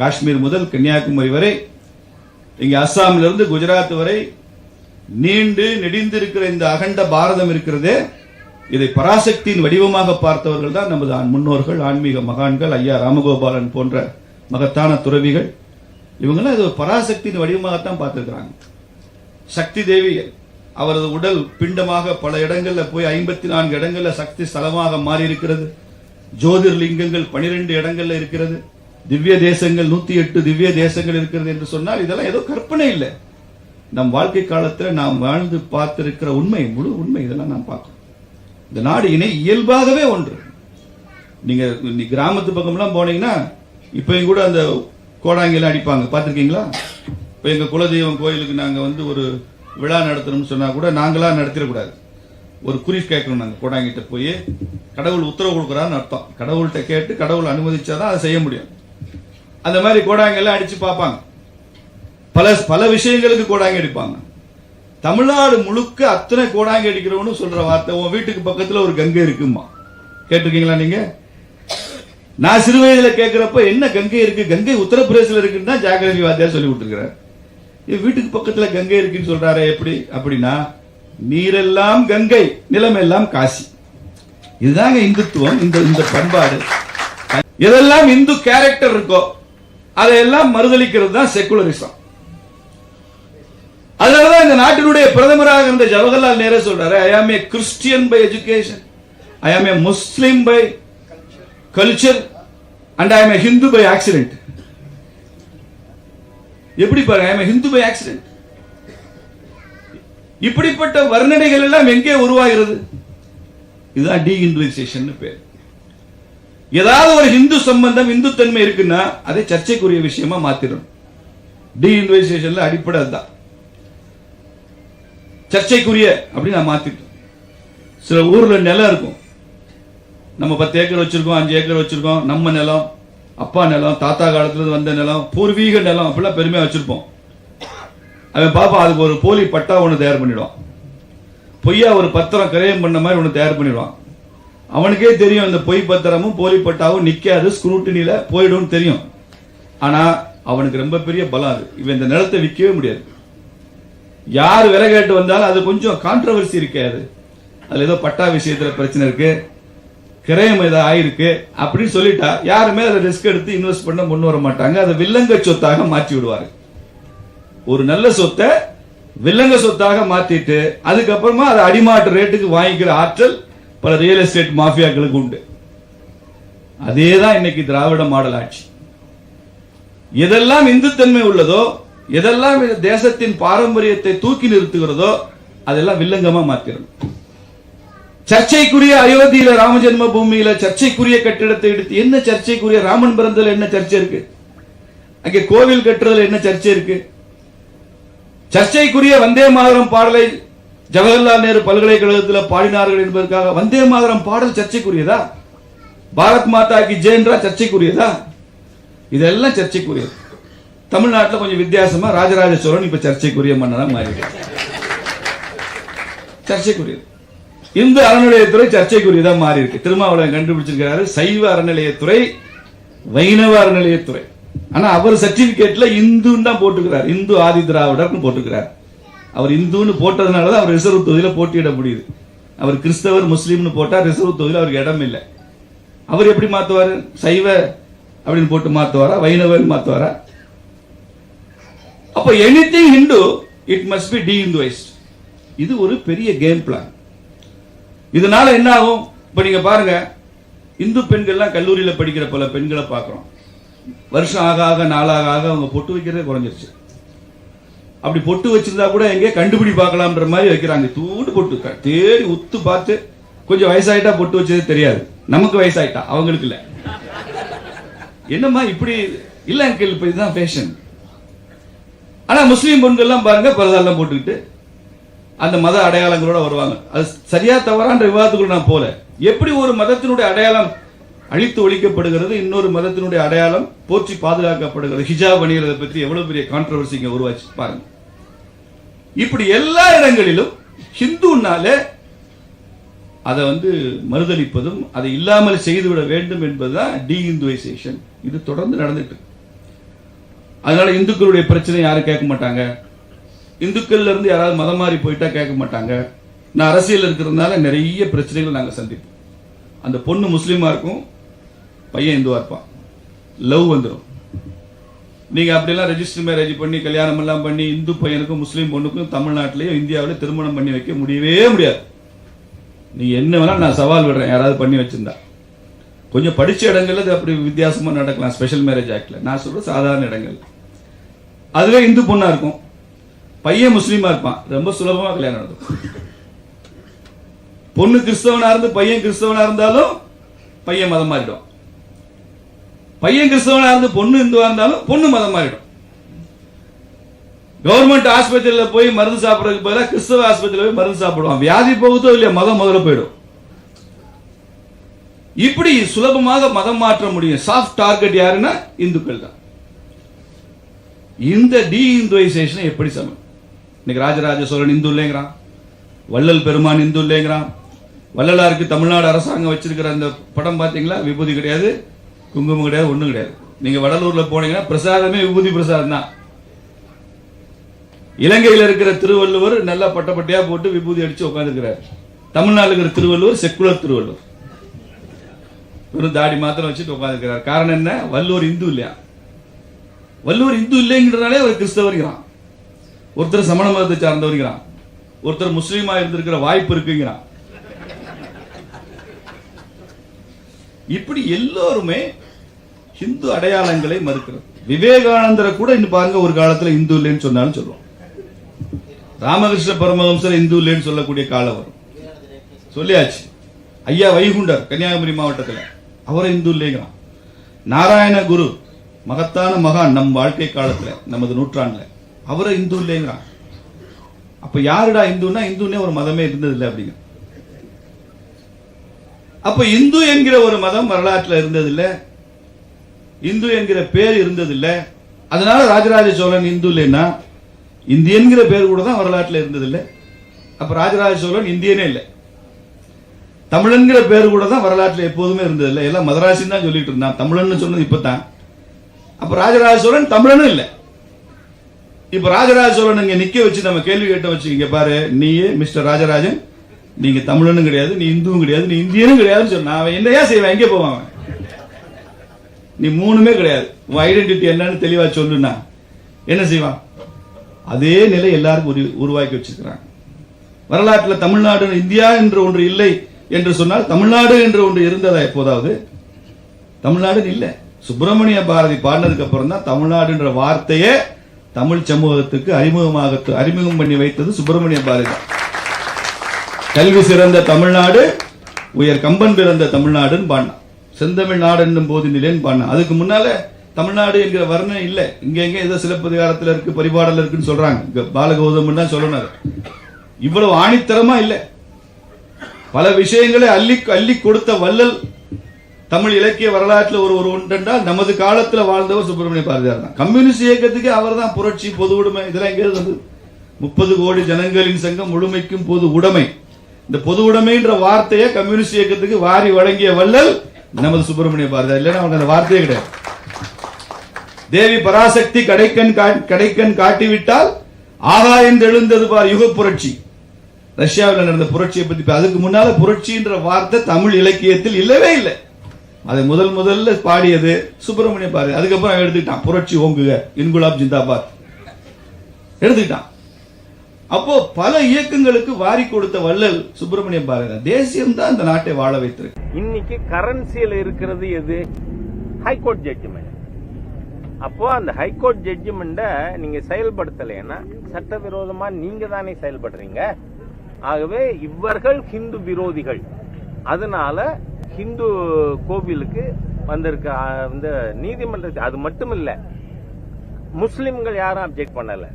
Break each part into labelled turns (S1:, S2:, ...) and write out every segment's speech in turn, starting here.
S1: காஷ்மீர் முதல் கன்னியாகுமரி வரை இங்கே அஸ்ஸாமிலிருந்து குஜராத் வரை நீண்டு நெடிந்திருக்கிற இந்த அகண்ட பாரதம் இருக்கிறதே இதை பராசக்தியின் வடிவமாக பார்த்தவர்கள் தான் நமது முன்னோர்கள் ஆன்மீக மகான்கள் ஐயா ராமகோபாலன் போன்ற மகத்தான துறவிகள். இவங்கெல்லாம் இது ஒரு பராசக்தியின் வடிவமாகத்தான் பார்த்துருக்கிறாங்க. சக்தி தேவி அவரது உடல் பிண்டமாக பல இடங்களில் போய் ஐம்பத்தி நான்கு இடங்களில் சக்தி ஸ்தலமாக மாறி இருக்கிறது ஜோதிர்லிங்கங்கள் பனிரெண்டு இடங்களில் இருக்கிறது. திவ்ய தேசங்கள் நூத்தி எட்டு திவ்ய தேசங்கள் இருக்கிறது என்று சொன்னால் இதெல்லாம் ஏதோ கற்பனை இல்லை. நம் வாழ்க்கை காலத்தில் நாம் வாழ்ந்து பார்த்திருக்கிற உண்மை முழு உண்மை இதெல்லாம் நாம் பார்க்கணும். இந்த நாடு இணை இயல்பாகவே ஒன்று. நீங்க கிராமத்து பக்கம்லாம் போனீங்கன்னா இப்பயும் கூட அந்த கோடாங்கெல்லாம் அடிப்பாங்க. பார்த்துருக்கீங்களா? இப்போ எங்கள் குலதெய்வம் கோயிலுக்கு நாங்கள் வந்து ஒரு விழா நடத்தணும்னு சொன்னால் கூட நாங்களாக நடத்திடக்கூடாது. ஒரு குறி கேட்கணும் நாங்கள் கோடாங்கிட்ட போய். கடவுள் உத்தரவு கொடுக்குறான்னு அர்த்தம். கடவுள்கிட்ட கேட்டு கடவுள் அனுமதிச்சாதான் அதை செய்ய முடியும். அந்த மாதிரி கோடாங்கெல்லாம் அடிச்சு பார்ப்பாங்க. பல பல விஷயங்களுக்கு கோடாங்கி அடிப்பாங்க. தமிழ்நாடு முழுக்க அத்தனை கோடாங்கி அடிக்கிறவனு சொல்ற வார்த்தை உன் வீட்டுக்கு பக்கத்துல ஒரு கங்கை இருக்குமா கேட்டிருக்கீங்களா நீங்க? நான் சிறு வயதுல கேட்கிறப்ப என்ன கங்கை இருக்கு? கங்கை உத்தரப்பிரதேசல இருக்குன்னு தான் ஜாகிரபி வாத்தியார் சொல்லி கொடுத்துருக்கிறார். இது வீட்டுக்கு பக்கத்துல கங்கை இருக்குன்னு சொல்றாரு எப்படி? அப்படின்னா நீரெல்லாம் கங்கை நிலமெல்லாம் காசி. இதுதாங்க இந்துத்துவம் இந்த இந்த பண்பாடு. எதெல்லாம் இந்து கேரக்டர் இருக்கோ அதையெல்லாம் மறுதளிக்கிறது தான் செக்குலரிசம் அதனாலதான் இந்த நாட்டினுடைய பிரதமராக இருந்த ஜவஹர்லால் நேரு சொல்றாரு I am a Christian by education I am a Muslim by culture and I am Hindu by accident எப்படி பாருங்க I am Hindu by accident இப்படிப்பட்ட வர்ணனைகள் எல்லாம் எங்கே உருவாகிறது? இதுதான் டி இந்துவைசேஷன் பேர். ஏதாவது ஒரு ஹிந்து சம்பந்தம் இந்து தன்மை இருக்குன்னா அதை சர்ச்சைக்குரிய விஷயமா மாத்திடணும் டி இந்துவைசேஷன்ல அடிப்படை அதுதான். சர்ச்சைக்குரிய அப்படின்னு நான் மாத்திட்டோம். சில ஊர்ல நிலம் இருக்கும். நம்ம பத்து ஏக்கர் வச்சிருக்கோம் அஞ்சு ஏக்கர் வச்சிருக்கோம் நம்ம நிலம் அப்பா நிலம் தாத்தா காலத்துல வந்த நிலம் பூர்வீக நிலம் அப்படிலாம் பெருமையா வச்சிருப்போம். அவன் பாப்பா அதுக்கு ஒரு போலி பட்டா ஒன்று தயார் பண்ணிடுவான். பொய்யா ஒரு பத்திரம் கிரயம் பண்ண மாதிரி ஒன்று தயார் பண்ணிடுவான். அவனுக்கே தெரியும் இந்த பொய் பத்திரமும் போலி பட்டாவும் நிக்காது ஸ்க்ரூட்டினியில போயிடும் தெரியும். ஆனா அவனுக்கு ரொம்ப பெரிய பலம் அது. இவன் இந்த நிலத்தை விற்கவே முடியாது. யார் விலை கேட்டு வந்தாலும் அது கொஞ்சம் கான்ட்ரவர்சி இருக்காது அதுல ஏதோ பட்டா விஷயத்துல பிரச்சனை இருக்கு. கிரயம் ஏதோ ஆயிருக்கு அப்படின்னு சொல்லிட்டா யாருமே அதை ரிஸ்க் எடுத்து இன்வெஸ்ட் பண்ண முன் வர மாட்டாங்க. அதை வில்லங்க சொத்தாக மாற்றி விடுவாரு. ஒரு நல்ல சொத்தை வில்லங்க சொத்தாக மாத்திட்டு அதுக்கப்புறமா அதை அடிமாட்டு ரேட்டுக்கு வாங்கிக்கிற ஆற்றல் பல ரியல் எஸ்டேட் மாஃபியாக்களுக்கு உண்டு. அதே தான் இன்னைக்கு திராவிட மாடல் ஆட்சி. எதெல்லாம் இந்துத்தன்மை உள்ளதோ எதெல்லாம் தேசத்தின் பாரம்பரியத்தை தூக்கி நிறுத்துகிறதோ அதெல்லாம் வில்லங்கமா மாத்திரணும். சர்ச்சைக்குரிய அயோத்தியில ராமஜென்ம பூமியில சர்ச்சைக்குரிய கட்டிடத்தை எடுத்து என்ன சர்ச்சைக்குரிய ராமன் பிறந்ததுல என்ன சர்ச்சை இருக்கு? அங்கே கோவில் கட்டுறதுல என்ன சர்ச்சை இருக்கு? சர்ச்சைக்குரிய வந்தே மாதரம் பாடலை ஜவஹர்லால் நேரு பல்கலைக்கழகத்தில் பாடினார்கள் என்பதற்காக வந்தே மாதரம் பாடல் சர்ச்சைக்குரியதா? பாரத் மாதா கி ஜெயன்றா சர்ச்சைக்குரியதா? இதெல்லாம் சர்ச்சைக்குரியது. தமிழ்நாட்டில் கொஞ்சம் வித்தியாசமா ராஜராஜ சோழன் இப்ப சர்ச்சைக்குரிய மன்னனா மாறிடுறார் சர்ச்சைக்குரியது. இந்து அறநிலையத்துறை சர்ச்சைக்குரியதா மாறி இருக்கு திருமாவளவன் கண்டுபிடிச்சிருக்கிறாரு சைவ அறநிலையத்துறை வைணவ அறநிலையத்துறை. ஆனா அவர் சர்டிபிகேட்ல இந்துன்னு தான் போட்டுக்கிறார் இந்து ஆதி திராவிடர்னு போட்டுக்கிறார் அவர் இந்துன்னு போட்டதுனால தான் அவர் ரிசர்வ் தொகுதியில போட்டியிட முடியுது. அவர் கிறிஸ்தவர் முஸ்லீம்னு போட்டா ரிசர்வ் தொகுதியில் அவருக்கு இடம் இல்லை. அவர் எப்படி மாத்துவாரு? சைவ அப்படின்னு போட்டு மாத்துவாரா? வைணவன் மாத்துவாரா? அப்ப anything Hindu it must be the இந்துவைஸ்ட் இது ஒரு பெரிய கேம் பிளான் இதனால என்ன ஆகும்? இப்ப நீங்க பாருங்க இந்து பெண்கள்லாம் கல்லூரியில படிக்கிற பல பெண்களை பார்க்குறோம். வருஷம் ஆக ஆக நாளாக ஆக அவங்க பொட்டு வைக்கிறதே குறைஞ்சிருச்சு. அப்படி பொட்டு வச்சிருந்தா கூட எங்கே கண்டுபிடி பார்க்கலாம்ன்ற மாதிரி வைக்கிறாங்க. தூண்டு பொட்டு. தேடி உத்து பார்த்து கொஞ்சம் வயசாயிட்டா பொட்டு வச்சது தெரியாது. நமக்கு வயசாயிட்டா. அவங்களுக்கு இல்ல. என்னம்மா இப்படி? இல்ல அங்கிள் இப்ப இதுதான் ஃபேஷன் ஆனா முஸ்லீம் பெண்கள்லாம் பாருங்க பரதெல்லாம் போட்டுக்கிட்டு அந்த மத அடையாளங்களோட வருவாங்க. அது சரியா தவறான்ற விவாதத்துக்குள்ள நான் போல. எப்படி ஒரு மதத்தினுடைய அடையாளம் அழித்து ஒழிக்கப்படுகிறது இன்னொரு மதத்தினுடைய அடையாளம் போற்றி பாதுகாக்கப்படுகிறது ஹிஜாப் அணிகிறத பற்றி எவ்வளவு பெரிய கான்ட்ரவர்சி இங்க உருவாச்சு பாருங்க. இப்படி எல்லா இடங்களிலும் ஹிந்துனாலே அதை வந்து மறுதளிப்பதும் அதை இல்லாமல் செய்துவிட வேண்டும் என்பதுதான் டி இந்துவைசேஷன் இது தொடர்ந்து நடந்துட்டு அதனால இந்துக்களுடைய பிரச்சனை யாரும் கேட்க மாட்டாங்க. இந்துக்கள்ல இருந்து யாராவது மதம் மாறி போயிட்டா கேட்க மாட்டாங்க. நான் அரசியல் இருக்கிறதுனால நிறைய பிரச்சனைகள் நாங்கள் சந்திப்போம். அந்த பொண்ணு முஸ்லீமா இருக்கும் பையன் இந்துவா இருப்பான். லவ் வந்துடும் நீங்கள் அப்படிலாம் ரெஜிஸ்டர் மேரேஜ் பண்ணி கல்யாணம் எல்லாம் பண்ணி இந்து பையனுக்கும் முஸ்லீம் பொண்ணுக்கும் தமிழ்நாட்டிலேயும் இந்தியாவிலே திருமணம் பண்ணி வைக்க முடியவே முடியாது. நீ என்ன வேணால் நான் சவால் விடுறேன். யாராவது பண்ணி வச்சிருந்தா. கொஞ்சம் படித்த இடங்கள்ல அது அப்படி வித்தியாசமாக நடக்கலாம். ஸ்பெஷல் மேரேஜ் ஆக்டில் நான் சொல்கிற சாதாரண இடங்கள் அதுவே இந்து பொண்ணாக இருக்கும். பையன் முஸ்லீமாக இருப்பான். ரொம்ப சுலபமாக கல்யாணம் நடக்கும். பொண்ணு கிறிஸ்தவனாக இருந்து பையன் கிறிஸ்தவனாக இருந்தாலும் பையன் மதம் மாறிடும். பையன் கிறிஸ்தவனா இருந்து பொண்ணு இந்துவா இருந்தாலும் பொண்ணு மதம் மாறிடும் கவர்மெண்ட் ஆஸ்பத்திரியில் போய் மருந்து சாப்பிடறதுக்கு பதிலாக கிறிஸ்தவ ஆஸ்பத்திரியில் போய் மருந்து சாப்பிடுவான். வியாதி போகுதோ இல்லையா மதம் முதல்ல போயிடும். இப்படி சுலபமாக மதம் மாற்ற முடியும். சாஃப்ட் டார்கெட் யாருன்னா இந்துக்கள் தான். இந்த டி இந்துவைசேஷன் எப்படி சமம் இன்னைக்கு ராஜராஜ சோழன் இந்து இல்லைங்கிறான். வள்ளல் பெருமான் இந்து இல்லைங்கிறான். வள்ளலாருக்கு தமிழ்நாடு அரசாங்கம் வச்சிருக்கிற அந்த படம் பாத்தீங்களா விபூதி கிடையாது. குங்குமம் கிடையாது ஒண்ணும் கிடையாது. நீங்க வடலூர்ல போனீங்கன்னா பிரசாதமே விபூதி பிரசாதம் தான். இலங்கையில் இருக்கிற திருவள்ளுவர் நல்லா பட்டப்பட்டையா போட்டு விபூதி அடிச்சு உட்காந்துருக்கிறார் தமிழ்நாட்டில் இருக்கிற திருவள்ளுவர் செக்குலர் திருவள்ளுவர். வெறும் தாடி மாத்திரம் வச்சுட்டு உட்காந்துருக்கிறார் காரணம் என்ன? வள்ளுவர் இந்து இல்லையா? வள்ளுவர் இந்து இல்லைங்கிறனாலே அவர் கிறிஸ்தவருங்கிறான் ஒருத்தர் சமண மதத்தை சார்ந்தவருங்கிறான் ஒருத்தர் முஸ்லீமா இருந்திருக்கிற வாய்ப்பு இருக்குங்கிறான். இப்படி எல்லோருமே ஹிந்து அடையாளங்களை மறுக்கிறது. விவேகானந்தரை கூட இன்னும் பாருங்க ஒரு காலத்துல இந்து இல்லைன்னு சொன்னாலும் சொல்லுவோம் ராமகிருஷ்ண பரமஹம்சர் இந்து இல்லைன்னு சொல்லக்கூடிய காலம் வரும். சொல்லியாச்சு. ஐயா வைகுண்டர் கன்னியாகுமரி மாவட்டத்துல. அவரை இந்து இல்லைங்கிறான். நாராயண குரு மகத்தான மகான் நம் வாழ்க்கை காலத்துல நமது நூற்றாண்டுல. அவரை இந்து இல்லைங்கிறான். அப்ப யாருடா இந்துன்னா இந்துன்னே ஒரு மதமே இருந்தது இல்லை அப்படிங்க. அப்ப இந்து என்கிற ஒரு மதம் வரலாற்றுல இருந்ததில்லை. இந்து என்கிற பேர் இருந்ததில்லை. அதனால ராஜராஜ சோழன் இந்து இல்லைன்னா இந்தியன்கிற பேர் கூட தான் வரலாற்றுல இருந்ததில்லை. அப்ப ராஜராஜ சோழன் இந்தியனே இல்லை. தமிழன்கிற பேர் கூட தான் வரலாற்றுல எப்போதுமே இருந்ததில்லை. எல்லாம் மதராசின்னு தான் சொல்லிட்டு இருந்தான். தமிழன்னு சொன்னது இப்பதான். அப்ப ராஜராஜ சோழன் தமிழனும் இல்லை. இப்ப ராஜராஜ சோழன் இங்க நிக்க வச்சு நம்ம கேள்வி கேட்ட வச்சு இங்க பாரு நீயே மிஸ்டர் ராஜராஜன் நீங்க தமிழனும் கிடையாது நீ இந்துவும் கிடையாது நீ இந்தியனும் கிடையாதுன்னு சொன்ன அவன் என்னையா செய்வான்? எங்கே போவான் அவன்? நீ மூணுமே கிடையாது. உன் ஐடென்டிட்டி என்னன்னு தெளிவா சொல்லுனா என்ன செய்வான் அதே நிலை எல்லாருக்கும் உரு- உருவாக்கி வச்சிருக்கிறாங்க. வரலாற்றுல தமிழ்நாடு இந்தியா என்று ஒன்று இல்லை என்று சொன்னால் தமிழ்நாடு என்று ஒன்று இருந்ததா எப்போதாவது? தமிழ்நாடு இல்லை. சுப்பிரமணிய பாரதி பாடினதுக்கு அப்புறம் தான் தமிழ்நாடுன்ற வார்த்தையே தமிழ் சமூகத்துக்கு அறிமுகமாக அறிமுகம் பண்ணி வைத்தது சுப்பிரமணிய பாரதி. கல்வி சிறந்த தமிழ்நாடு உயர் கம்பன் பிறந்த தமிழ்நாடுன்னு பாடினான். செந்தமிழ் நாடு என்னும் போது நிலைன்னு பாடின அதுக்கு முன்னால தமிழ்நாடு என்கிற வர்ணனை இல்ல. இங்க எங்க ஏதோ சிலப்பதிகாரத்துல இருக்கு பரிபாடல இருக்குன்னு சொல்றாங்க. பாலகௌதம் தான் சொல்லணும் இவ்வளவு ஆணித்தரமா இல்ல. பல விஷயங்களை அள்ளி அள்ளி கொடுத்த வள்ளல் தமிழ் இலக்கிய வரலாற்றுல ஒரு ஒரு ஒன்றென்றால் நமது காலத்துல வாழ்ந்தவர் சுப்பிரமணிய பாரதியார் தான். கம்யூனிஸ்ட் இயக்கத்துக்கு அவர் தான் புரட்சி பொது உடைமை இதெல்லாம் எங்கே இருந்தது? முப்பது கோடி ஜனங்களின் சங்கம் முழுமைக்கும் பொது உடைமை. இந்த பொது உடைமைன்ற வார்த்தையை கம்யூனிஸ்ட் இயக்கத்துக்கு வாரி வழங்கிய வள்ளல் நமது சுப்பிரமணிய பாரதியார் இல்லைன்னா அவங்க அந்த வார்த்தையே கிடையாது. தேவி பராசக்தி கடைக்கண் கா- கடைக்கண் காட்டிவிட்டால் ஆகாயம் எழுந்தது பார் யுக புரட்சி. ரஷ்யாவில் நடந்த புரட்சியை பத்தி அதுக்கு முன்னால புரட்சின்ற வார்த்தை தமிழ் இலக்கியத்தில் இல்லவே இல்லை. அதை முதல் முதல்ல பாடியது சுப்பிரமணிய பாரதி. அதுக்கப்புறம் எடுத்துக்கிட்டான் புரட்சி ஓங்குக இன்குலாப் ஜிந்தாபாத். எடுத்துக்கிட்டான். அப்போ பல இயக்கங்களுக்கு வாரி கொடுத்த வள்ளல் சுப்பிரமணிய பாரதி தேசியம் தான் இந்த நாட்டை வாழ வைத்திருக்கு.
S2: இன்னைக்கு கரன்சியில் இருக்கிறது எது? ஹைகோர்ட் ஜட்ஜ்மெண்ட் அப்போ அந்த ஹைகோர்ட் ஜட்ஜ்மெண்ட்டை நீங்க செயல்படுத்தலைன்னா சட்டவிரோதமா நீங்க தானே செயல்படுறீங்க. ஆகவே இவர்கள் ஹிந்து விரோதிகள். அதனால ஹிந்து கோவிலுக்கு வந்திருக்க இந்த நீதிமன்றத்தை அது மட்டும் இல்ல முஸ்லிம்கள் யாரும் அப்ஜெக்ட் பண்ணலை.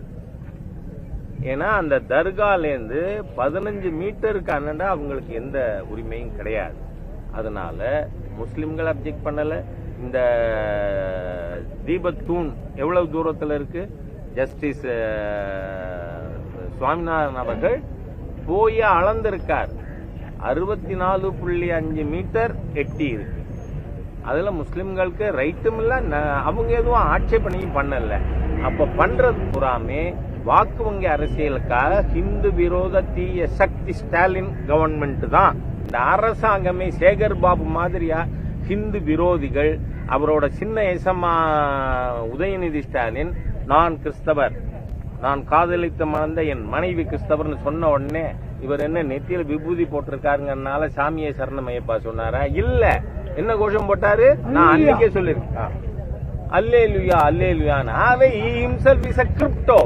S2: ஏன்னா அந்த தர்காலேருந்து பதினஞ்சு மீட்டருக்கு அண்ணண்டா அவங்களுக்கு எந்த உரிமையும் கிடையாது. அதனால முஸ்லிம்கள் அப்ஜெக்ட் பண்ணல. இந்த தீபத்தூண் எவ்வளவு தூரத்தில் இருக்கு? ஜஸ்டிஸ் சுவாமிநாதன் அவர்கள் போய் அளந்திருக்கார். அறுபத்தி நாலு புள்ளி அஞ்சு மீட்டர் எட்டி இருக்கு. அதுல முஸ்லிம்களுக்கு ரைட்டும் இல்லை ந- அவங்க எதுவும் ஆட்சேபனையும் பண்ணல. அப்ப பண்றது புறாமே வாக்கு வங்கி அரசியலுக்காக ஹிந்து விரோத தீய சக்தி ஸ்டாலின் கவர்மெண்ட் தான். இந்த அரசாங்கமே சேகர் பாபு மாதிரியா ஹிந்து விரோதிகள் அவரோட சின்ன எசமா உதயநிதி ஸ்டாலின் நான் கிறிஸ்தவர். நான் காதலித்த மணந்த என் மனைவி கிறிஸ்தவர்னு சொன்ன உடனே இவர் என்ன நெத்தியில விபூதி போட்டிருக்காருங்கனால சாமியை சரணமையப்பா சொன்னாரா? இல்ல. என்ன கோஷம் போட்டாரு? நான் அன்னைக்கே சொல்லிருக்கேன். அல்லே லுயா அல்லே லுயான்னு himself is a crypto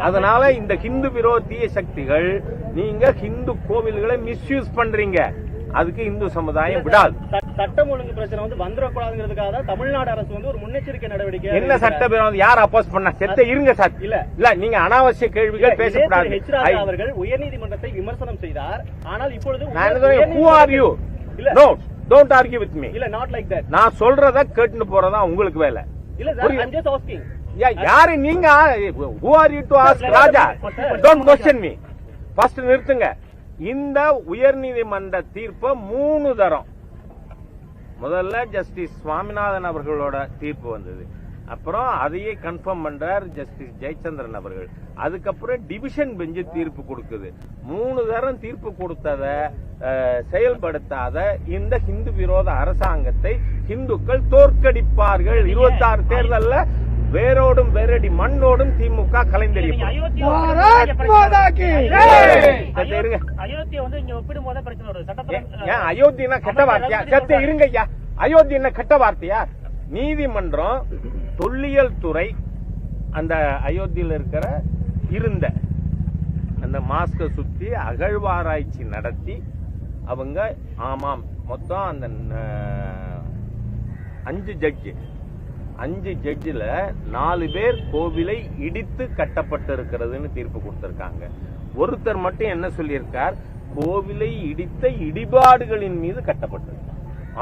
S2: அதனால இந்த ஹிந்து விரோதிய சக்திகள் நீங்க ஹிந்து கோவில்களை மிஸ்யூஸ் பண்றீங்க. அதுக்கு இந்து சமுதாயம் விடாது.
S3: சட்- சட்டம் ஒழுங்கு பிரச்சனை வந்து வந்துடக்கூடாதுங்கிறதுக்காக தான் தமிழ்நாடு அரசு வந்து ஒரு முன்னெச்சரிக்கை நடவடிக்கை
S2: என்ன சட்ட விரோதம்? யார் அப்போஸ் பண்ணா? செத்த இருங்க சார்.
S3: இல்ல.
S2: இல்ல நீங்க அனாவசிய கேள்விகள் பேசக்கூடாது.
S3: அவர்கள் உயர்நீதிமன்றத்தை விமர்சனம் செய்தார். ஆனால் இப்பொழுது
S2: ஹூ ஆர் யூ
S3: இல்ல.
S2: No don't argue with me
S3: இல்ல நாட் லைக் தட்
S2: நான் சொல்றத கேட்டுன்னு போறதா உங்களுக்கு வேலை.
S3: இல்ல சார். ஐம் ஜஸ்ட் ஆஸ்கிங்
S2: யாரு நீங்க? Who are you to ask
S3: Sir,
S2: Raja. Don't question me first நிறுத்துங்க. இந்த உயர்நீதிமன்ற தீர்ப்பை மூணு தரம். முதல்ல ஜஸ்டிஸ் சுவாமிநாதன் அவர்களோட தீர்ப்பு வந்தது. அப்புறம் அதையே கன்ஃபார்ம் பண்றார் ஜஸ்டிஸ் ஜெயச்சந்திரன் அவர்கள். அதுக்கப்புறம் டிவிஷன் பெஞ்சு தீர்ப்பு கொடுக்குது. மூணு தரம் தீர்ப்பு கொடுத்தத செயல்படுத்தாத இந்த ஹிந்து விரோத அரசாங்கத்தை இந்துக்கள் தோற்கடிப்பார்கள். இருபத்தாறு தேர்தல்ல வேரோடும் வேரடி மண்ணோடும் திமுக இருங்க.
S3: அயோத்தியை
S2: கெட்ட வார்த்தையா? சத்த இருங்க ஐயா அயோத்தினா கெட்ட வார்த்தையா? நீதிமன்றம் தொல்லியல் துறை அந்த அயோத்தியில இருக்கிற இருந்த அந்த மாஸ்க சுத்தி அகழ்வாராய்ச்சி நடத்தி அவங்க ஆமாம் மொத்தம் அந்த அஞ்சு ஜட்ஜு அஞ்சு ஜட்ஜில் நாலு பேர் கோவிலை இடித்து கட்டப்பட்டிருக்கிறதுன்னு தீர்ப்பு கொடுத்திருக்காங்க. ஒருத்தர் மட்டும் என்ன சொல்லியிருக்கார்? கோவிலை இடித்த இடிபாடுகளின் மீது கட்டப்பட்டிருக்கு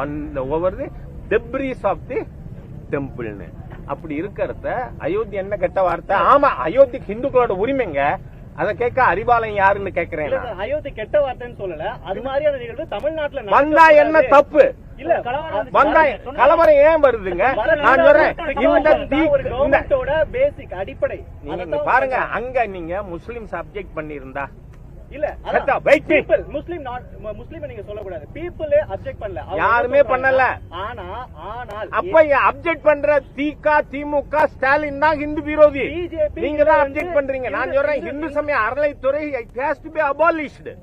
S2: அந்த over the debris of the டெம்பிள்னு அப்படி இருக்கிறத அயோத்தி என்ன கெட்ட வார்த்தை? ஆமா அயோத்தி ஹிந்துக்களோட உரிமைங்க. அதை கேட்க அறிவாலயம் யாருன்னு கேக்குறேன்
S3: அயோத்தி கெட்ட வார்த்தைன்னு சொல்லல. அது மாதிரியான நிகழ்வு தமிழ்நாட்டுல
S2: வந்தா என்ன தப்பு?
S3: இல்ல
S2: வந்தா கலவரம் ஏன் வருதுங்க? நான் சொல்றேன். இந்த
S3: கவர்மெண்டோட பேசிக் அடிப்படை.
S2: நீங்க பாருங்க. அங்க நீங்க முஸ்லிம் சப்ஜெக்ட் பண்ணியிருந்தா.
S3: இல்ல
S2: wait.
S3: People Muslim not Muslim நீங்க சொல்லக்கூடாது. பீப்புளே அப்செக்ட் பண்ணல.
S2: யாருமே? பண்ணல.
S3: ஆனா ஆனால்
S2: அப்ப அப்ஜெக்ட் பண்ற திக திமுக ஸ்டாலின் தான் ஹிந்து விரோதி. நீங்க தான் அப்ஜெக்ட் பண்றீங்க. நான் சொல்றேன்
S3: இந்து
S2: சமய அறநிலைத்துறை ஹேஸ் டு பி அபாலிஷ்டு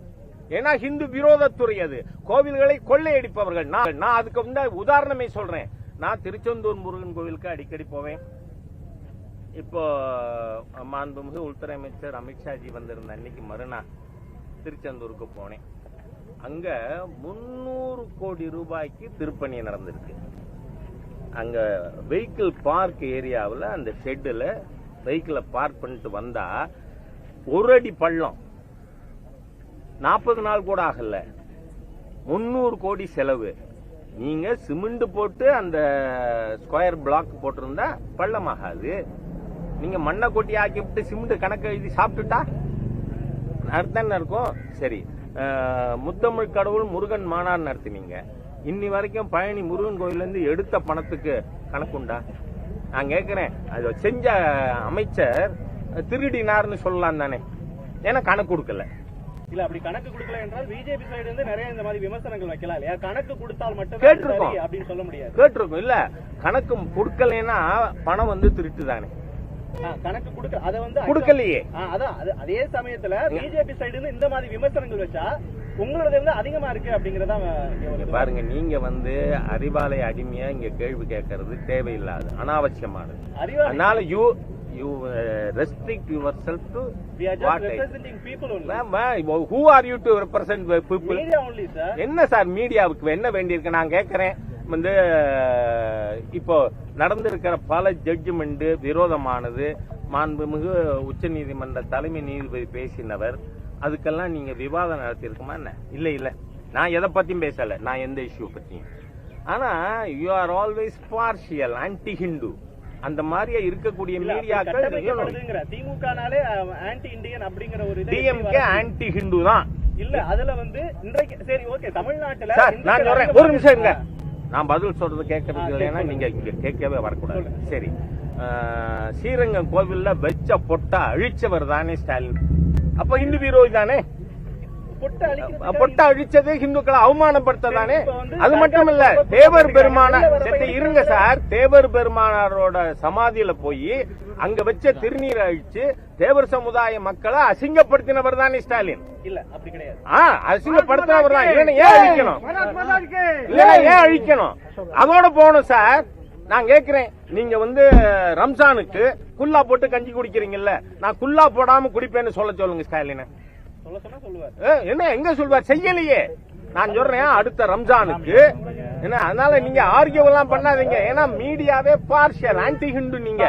S2: ஏன்னா ஹிந்து விரோதத்துறை அது. கோவில்களை கொள்ளையடிப்பவர்கள். நான் நான் அதுக்கு வந்து உதாரணமே சொல்றேன். நான் திருச்செந்தூர் முருகன் கோவிலுக்கு அடிக்கடி போவேன். இப்போ மாண்புமிகு உள்துறை அமைச்சர் அமித்ஷாஜி வந்திருந்த அன்னைக்கு மறுநாள் திருச்செந்தூருக்கு போனேன். அங்க முன்னூறு கோடி ரூபாய்க்கு திருப்பணி நடந்திருக்கு. அங்க வெஹிக்கிள் பார்க் ஏரியாவில் அந்த ஷெட்டில் வெஹிக்கிளை பார்க் பண்ணிட்டு வந்தா ஒரு அடி பள்ளம். நாற்பது நாள் கூட ஆகல. முன்னூறு கோடி செலவு. நீங்க சிமெண்ட் போட்டு அந்த ஸ்கொயர் பிளாக் போட்டிருந்தா பள்ளமாகாது. நீங்க மண்ணை கொட்டி ஆக்கி விட்டு சிமெண்ட் கணக்கு எழுதி சாப்பிட்டுட்டா? அர்த்தம் இருக்கும். சரி. முத்தமிழ் கடவுள் முருகன் மாநாடு நடத்தினீங்க. இன்னி வரைக்கும் பழனி முருகன் கோயிலேருந்து எடுத்த பணத்துக்கு கணக்குண்டா? நான் கேட்குறேன் அது செஞ்ச அமைச்சர் திருடினார்னு சொல்லலாம் தானே ஏன்னா கணக்கு கொடுக்கல.
S3: இல்ல அப்படி கணக்கு கொடுக்கல என்றால் பிஜேபி சைடு இருந்து நிறைய இந்த மாதிரி விமர்சனங்கள் வைக்கலாம் இல்லையா? கணக்கு கொடுத்தால் மட்டும்
S2: கேட்டிருக்கோம்.
S3: அப்படின்னு சொல்ல முடியாது.
S2: கேட்டிருக்கும். இல்ல கணக்கு கொடுக்கலைன்னா பணம் வந்து திருட்டு தானே
S3: கணக்கு கொடுக்க அத வந்து
S2: கொடுக்கலையே.
S3: அதான் அது- சமயத்துல பிஜேபி சைடு இருந்து இந்த மாதிரி விமர்சனங்கள் வச்சா உங்களோட வந்து அதிகமா இருக்கு அப்படிங்கறதா.
S2: பாருங்க நீங்க வந்து அறிவாலய அடிமையா இங்க கேள்வி கேட்கறது தேவையில்லாது அனாவசியமானது. அதனால you you restrict your self
S3: We are just representing people only.
S2: Who are you to represent people
S3: Media only, sir.
S2: என்ன சார் மீடியாவுக்கு என்ன வேண்டியிருக்கு? நான் கேட்கறேன் வந்து இப்போ நடந்திருக்கிற பல ஜட்ஜ்மெண்ட் விரோதமானது. மாண்புமிகு உச்சநீதிமன்ற தலைமை நீதிபதி பேசினவர். அதுக்கெல்லாம் நீங்க விவாதம் நடத்தியிருக்குமா என்ன? இல்ல இல்ல. நான் எதை பத்தியும் பேசல. நான் எந்த இஷ்யூ பத்தியும். ஆனா you are always partial anti Hindu அந்த மாதிரியே இருக்கக்கூடிய மீடியாக்கள்.
S3: திமுகனாலே ஆன்டி இந்தியன் அப்படிங்கிற ஒரு
S2: டிஎம்கே? ஆன்டி ஹிந்து தான்.
S3: இல்ல அதுல வந்து இன்றைக்கு சரி ஓகே தமிழ்நாட்டுல
S2: நான் சொல்றேன். ஒரு நிமிஷம் இருங்க. நான் பதில் சொல்றது கேட்கறதுக்கு இல்லைன்னா நீங்க இங்க கேட்கவே வரக்கூடாது. சரி. ஸ்ரீரங்கம் கோவில்ல வெச்ச பொட்டா அழிச்சவர் தானே ஸ்டாலின். அப்ப இந்து விரோதி தானே?
S3: பொட்டை
S2: அழிச்சது இந்துக்களை அவமானப்படுத்ததானே? அது மட்டும் இல்ல தேவர். பெருமானார் இருங்க சார். தேவர் பெருமானாரோட சமாதியில போய் அங்க வச்ச திருநீரை அழிச்சு தேவர் சமுதாய மக்களை அசிங்கப்படுத்தினவர் தானே ஸ்டாலின்.
S3: இல்ல அப்படி கிடையாது.
S2: அசிங்கப்படுத்தினவர் தான். ஏன் அழிக்கணும்? இல்லைன்னா ஏன் அழிக்கணும்? அதோட போகணும் சார். நான் கேக்குறேன். நீங்க வந்து ரம்ஜானுக்கு குல்லா போட்டு கஞ்சி குடிக்கிறீங்கல்ல நான் குல்லா போடாம குடிப்பேன்னு சொல்ல சொல்லுங்க ஸ்டாலினை. என்ன எங்க சொல்வார் செய்யலையே. நான் சொல்றேன் அடுத்த ரம்ஜானுக்கு. என்ன அதனால நீங்க ஆர்கியூ எல்லாம் பண்ணாதீங்க. ஏன்னா மீடியாவே பார்ஷியல் ஆன்டி ஹிந்து நீங்க